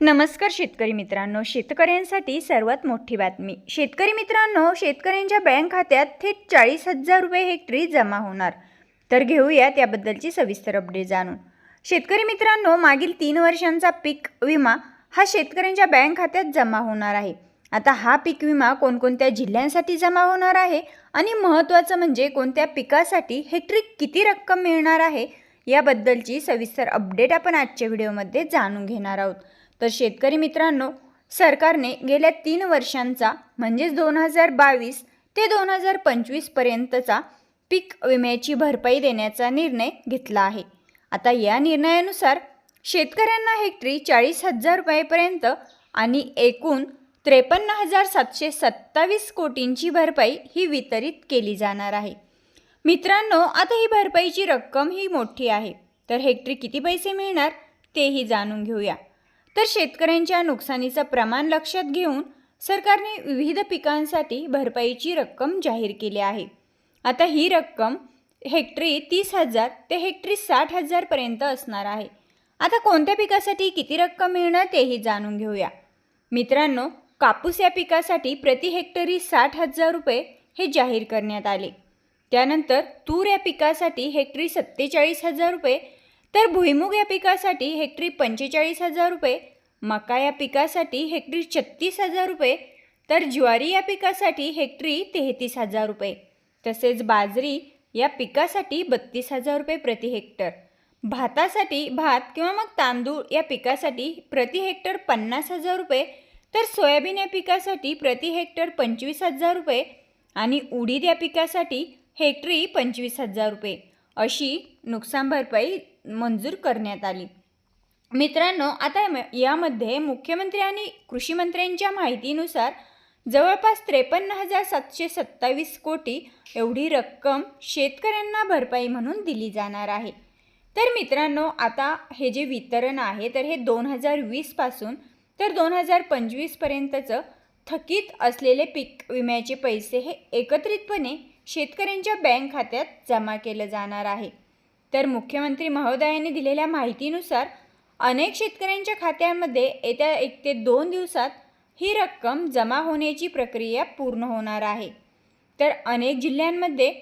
नमस्कार शेतकरी मित्रांनो. शेतकऱ्यांसाठी सर्वात मोठी बातमी. शेतकरी मित्रांनो शेतकऱ्यांच्या बँक खात्यात थेट चाळीस हजार रुपये हेक्टरी जमा होणार. तर घेऊया त्याबद्दलची सविस्तर अपडेट जाणून. शेतकरी मित्रांनो मागील तीन वर्षांचा पीक विमा हा शेतकऱ्यांच्या बँक खात्यात जमा होणार आहे. आता हा पीक विमा कोणकोणत्या जिल्ह्यांसाठी जमा होणार आहे आणि महत्त्वाचं म्हणजे कोणत्या पिकासाठी हेक्टरी किती रक्कम मिळणार आहे याबद्दलची सविस्तर अपडेट आपण आजच्या व्हिडिओमध्ये जाणून घेणार आहोत. तर शेतकरी मित्रांनो सरकारने गेल्या तीन वर्षांचा म्हणजेच दोन हजार बावीस ते दोन हजार पंचवीसपर्यंतचा पीक विम्याची भरपाई देण्याचा निर्णय घेतला आहे. आता या निर्णयानुसार शेतकऱ्यांना हेक्टरी चाळीस हजार रुपयेपर्यंत आणि एकूण त्रेपन्न हजार सातशे सत्तावीस कोटींची भरपाई ही वितरित केली जाणार आहे. मित्रांनो आता ही भरपाईची रक्कम ही मोठी आहे. तर हेक्टरी किती पैसे मिळणार तेही जाणून घेऊया. तर शेतकऱ्यांच्या नुकसानीचं प्रमाण लक्षात घेऊन सरकारने विविध पिकांसाठी भरपाईची रक्कम जाहीर केली आहे. आता ही रक्कम हेक्टरी तीस हजार ते हेक्टरी साठ हजारपर्यंत असणार आहे. आता कोणत्या पिकासाठी किती रक्कम मिळणार तेही जाणून घेऊया. मित्रांनो कापूस या पिकासाठी प्रति हेक्टरी साठ हजार रुपये हे जाहीर करण्यात आले. त्यानंतर तूर या पिकासाठी हेक्टरी सत्तेचाळीस हजार रुपये तर भुईमुग या पिकासाठी हेक्टरी पंचेचाळीस हजार रुपये मका या पिकासाठी हेक्टरी छत्तीस हजार रुपये तर ज्वारी या पिकासाठी हेक्टरी तेहतीस हजार रुपये तसेच बाजरी या पिकासाठी बत्तीस हजार रुपये प्रति हेक्टर. भातासाठी भात किंवा मग तांदूळ या पिकासाठी प्रति हेक्टर पन्नास हजार रुपये तर सोयाबीन या पिकासाठी प्रति हेक्टर पंचवीस हजार रुपये आणि उडीद या पिकासाठी हेक्टरी पंचवीस हजार रुपये. अशी नुकसान भरपाई मंजूर करण्यात आली. मित्रांनो आता यामध्ये मुख्यमंत्री आणि कृषीमंत्र्यांच्या माहितीनुसार जवळपास त्रेपन्न हजार सातशे सत्तावीस कोटी एवढी रक्कम शेतकऱ्यांना भरपाई म्हणून दिली जाणार आहे. तर मित्रांनो आता हे जे वितरण आहे तर हे दोन हजार वीसपासून तर दोन हजार पंचवीसपर्यंतचं थकीत असलेले पीक विम्याचे पैसे हे एकत्रितपणे शेतकऱ्यांच्या बँक खात्यात जमा केलं जाणार आहे. तर मुख्यमंत्री महोदयांनी दिलेल्या माहितीनुसार अनेक शेतकऱ्यांच्या खात्यामध्ये येत्या एक ते दोन दिवसात ही रक्कम जमा होण्याची प्रक्रिया पूर्ण होणार आहे. तर अनेक जिल्ह्यांमध्ये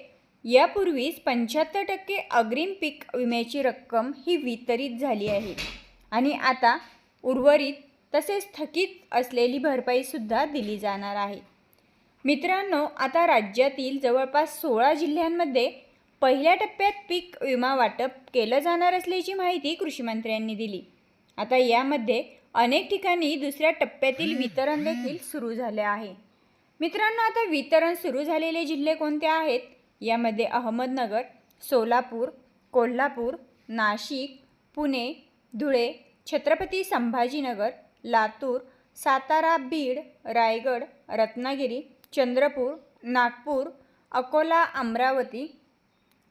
यापूर्वीच पंच्याहत्तर टक्के अग्रिम पीक विम्याची रक्कम ही वितरित झाली आहे. आणि आता उर्वरित तसेच थकीत असलेली भरपाईसुद्धा दिली जाणार आहे. मित्रांनो आता राज्यातील जवळपास सोळा जिल्ह्यांमध्ये पहिल्या टप्प्यात पीक विमा वाटप केलं जाणार असल्याची माहिती कृषीमंत्र्यांनी दिली. आता यामध्ये अनेक ठिकाणी दुसऱ्या टप्प्यातील वितरण देखील सुरू झाले आहे. मित्रांनो आता वितरण सुरू झालेले जिल्हे कोणते आहेत? यामध्ये अहमदनगर सोलापूर कोल्हापूर नाशिक पुणे धुळे छत्रपती संभाजीनगर लातूर सातारा बीड रायगड रत्नागिरी चंद्रपूर नागपूर अकोला अमरावती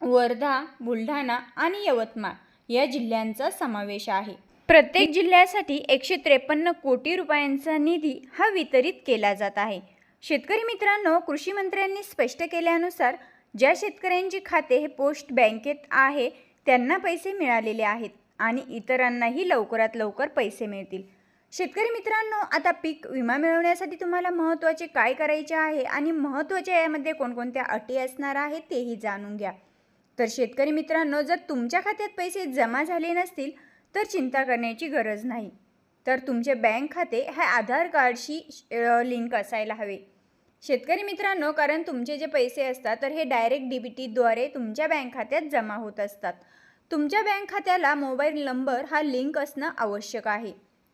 वर्धा बुलढाणा आणि यवतमाळ या जिल्ह्यांचा समावेश आहे. प्रत्येक जिल्ह्यासाठी एकशे त्रेपन्न कोटी रुपयांचा निधी हा वितरित केला जात आहे. शेतकरी मित्रांनो कृषी मंत्र्यांनी स्पष्ट केल्यानुसार ज्या शेतकऱ्यांचे खाते हे पोस्ट बँकेत आहे त्यांना पैसे मिळालेले आहेत आणि इतरांनाही लवकरात लवकर पैसे मिळतील. शेतकरी मित्रांनो आता पीक विमा मिळवण्यासाठी तुम्हाला महत्त्वाचे काय करायचे आहे आणि महत्त्वाच्या यामध्ये कोणकोणत्या अटी असणार आहेत तेही जाणून घ्या. तर शेतकरी मित्रांनो जर तुमच्या खात्यात पैसे जमा झाले नसतील तर चिंता करण्याची गरज नाही. तर तुमचे बँक खाते हे आधार कार्डशी लिंक असायला हवे. शेतकरी मित्रांनो कारण तुमचे जे पैसे असतात तर हे डायरेक्ट डी बी टीद्वारे तुमच्या बँक खात्यात जमा होत असतात. तुमच्या बँक खात्याला मोबाईल नंबर हा लिंक असणं आवश्यक आहे.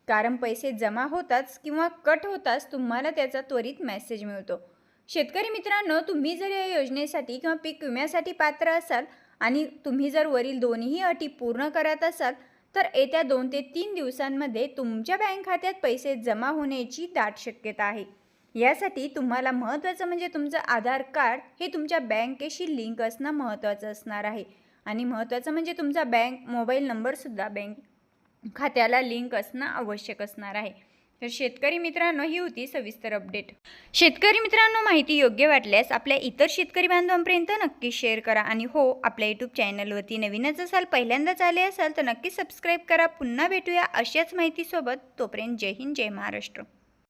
कारण पैसे जमा होताच किंवा कट होताच तुम्हाला त्याचा त्वरित मेसेज मिळतो. शेतकरी मित्रांनो तुम्ही जर या योजनेसाठी किंवा पीक विम्यासाठी पात्र असाल आणि तुम्ही जर वरील दोन्ही अटी पूर्ण करत असाल तर येत्या दोन ते तीन दिवसांमध्ये तुमच्या बँक खात्यात पैसे जमा होण्याची दाट शक्यता आहे. यासाठी तुम्हाला महत्त्वाचं म्हणजे तुमचं आधार कार्ड हे तुमच्या बँकेशी लिंक असणं महत्त्वाचं असणार आहे. आणि महत्त्वाचं म्हणजे तुमचा बँक मोबाईल नंबरसुद्धा बँक खात्याला लिंक असणं आवश्यक असणार आहे. तर शेतकरी मित्रांनो ही होती सविस्तर अपडेट शेतकरी मित्रांनो माहिती योग्य वाटल्यास आपल्या इतर शेतकरी बांधवांपर्यंत नक्की शेअर करा. आणि हो आपल्या यूट्यूब चॅनलवरती नवीनच असाल पहिल्यांदाच आले असाल तर नक्की सबस्क्राईब करा. पुन्हा भेटूया अशाच माहितीसोबत. तोपर्यंत जय हिंद जय महाराष्ट्र.